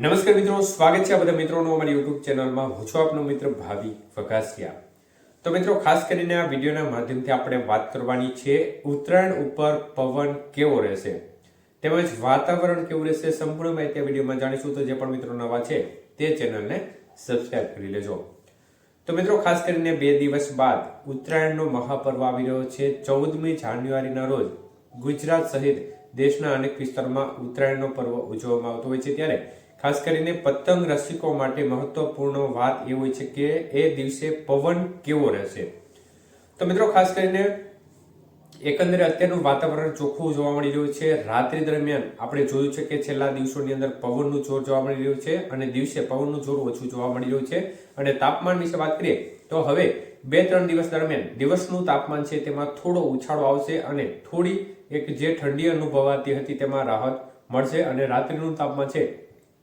નમસ્કાર મિત્રો, સ્વાગત છે આ બધા મિત્રોનું અમારી યુટ્યુબ ચેનલમાં. હું છું આપનો મિત્ર ભાવિ વઘાસિયા તો મિત્રો, ખાસ કરીને આ વિડીયોના માધ્યમથી આપણે વાત કરવાની છે, ઉત્તરાયણ ઉપર પવન કેવો રહેશે? તેમજ વાતાવરણ કેવું રહેશે સંપૂર્ણ માહિતી આ વિડીયોમાં જાણીશું. તો જે પણ મિત્રો નવા છે, તે ચેનલને સબસ્ક્રાઇબ કરી લેજો. તો મિત્રો, ખાસ કરીને બે દિવસ બાદ ઉત્તરાયણનો મહાપર્વ આવી રહ્યો છે. ચૌદમી જાન્યુઆરીના રોજ ગુજરાત સહિત દેશના અનેક વિસ્તારોમાં ઉત્તરાયણનો પર્વ ઉજવવામાં આવતો હોય છે. ત્યારે ખાસ કરીને પતંગ રસિકો માટે મહત્વપૂર્ણ વાત એ હોય છે કે એ દિવસે પવન કેવો રહેશે. તો મિત્રો, ખાસ કરીને એકંદરે અત્યારનું વાતાવરણ ચોખ્ખું જોવા મળી રહ્યું છે. રાત્રિ દરમિયાન આપણે જોયું છે કે છેલ્લા દિવસોની અંદર પવનનું જોર જોવા મળી રહ્યું છે અને દિવસે પવનનું જોર ઓછું જોવા મળી રહ્યું છે. અને તાપમાન વિશે વાત કરીએ તો હવે બે ત્રણ દિવસ દરમિયાન દિવસનું તાપમાન છે તેમાં થોડો ઉછાળો આવશે અને થોડી એક જે ઠંડી અનુભવાતી હતી તેમાં રાહત મળશે અને રાત્રિનું તાપમાન છે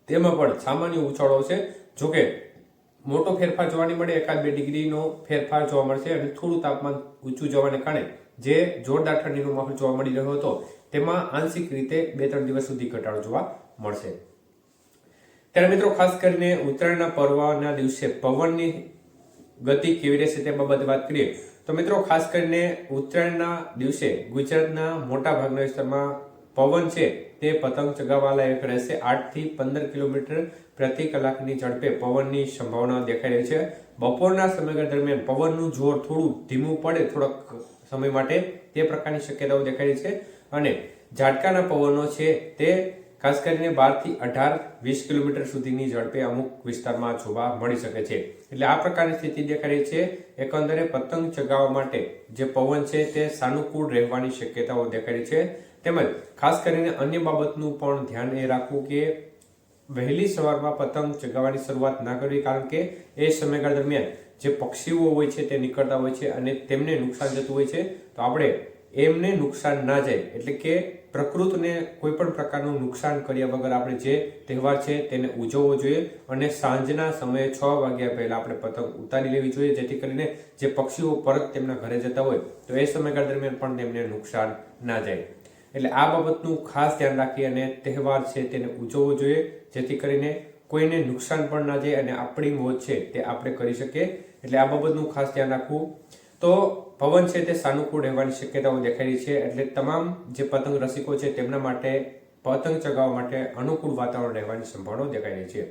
તેમાં પણ સામાન્ય ઉછાળો છે. જોકે, મોટો ફેરફાર જોવા નહીં મળે, એકાદ બે ડિગ્રીનો ફેરફાર જોવા મળશે અને થોડું તાપમાન ઊંચું જવાને કારણે જે જોરદાર ઠંડીનો માહોલ જોવા મળી રહ્યો હતો, તેમાં આંશિક રીતે બે ત્રણ દિવસ સુધી ઘટાડો જોવા મળશે. ત્યારે મિત્રો, ખાસ કરીને ઉત્તરાયણના પર્વના દિવસે પવનની ગતિ કેવી રહેશે તે બાબતે વાત કરીએ, તો મિત્રો, ખાસ કરીને ઉત્તરાયણના દિવસે ગુજરાતના મોટા ભાગના વિસ્તારમાં પવન છે તે પતંગ ચગાવવા લાયક રહેશે. આઠથી પંદર કિલોમીટર પ્રતિ કલાકની ઝડપે પવનની સંભાવના દેખાઈ રહી છે. બપોરના સમયગાળા દરમિયાન પવનનું જોર થોડું ધીમું પડે થોડોક સમય માટે તે પ્રકારની શક્યતાઓ દેખાઈ રહી છે. અને ઝાટકાના પવનો છે તે ખાસ કરીને બારથી અઢાર વીસ કિલોમીટર સુધીની ઝડપે અમુક વિસ્તારમાં જોવા મળી શકે છે. એટલે આ પ્રકારની સ્થિતિ દેખાઈ રહી છે. એકંદરે પતંગ ચગાવવા માટે જે પવન છે તે સાનુકૂળ રહેવાની શક્યતાઓ રહી છે. તેમજ ખાસ કરીને અન્ય બાબતનું પણ ધ્યાન એ રાખવું કે વહેલી સવારમાં પતંગ ચગાવવાની શરૂઆત ના કરવી, કારણ કે એ સમયગાળા દરમિયાન જે પક્ષીઓ હોય છે તે નીકળતા હોય છે અને તેમને નુકસાન જતું હોય છે. તો આપણે એમને નુકસાન ના જાય. એટલે કે પ્રકૃતિને કોઈ પણ પ્રકારનું નુકસાન કર્યા વગર આપણે જે તહેવાર છે તેને ઉજવવો જોઈએ અને સાંજના સમયે છ વાગ્યા પહેલાં આપણે પતંગ ઉતારી લેવી જોઈએ, જેથી કરીને જે પક્ષીઓ પરત તેમના ઘરે જતા હોય, તો એ સમયગાળા દરમિયાન પણ તેમને નુકસાન ના જાય. એટલે આ બાબતનું ખાસ ધ્યાન રાખી અને તહેવાર છે તેને ઉજવવો જોઈએ, જેથી કરીને કોઈને નુકસાન પણ ના જાય અને આપણી મોજ છે તે આપણે કરી શકીએ. એટલે આ બાબતનું ખાસ ધ્યાન રાખવું. તો પવન છે તે સાનુકૂળ રહેવાની શક્યતાઓ દેખાઈ રહી છે એટલે તમામ જે પતંગ રસિકો છે તેમના માટે પતંગ ચગાવવા માટે અનુકૂળ વાતાવરણ રહેવાની સંભાવનાઓ દેખાઈ રહી છે.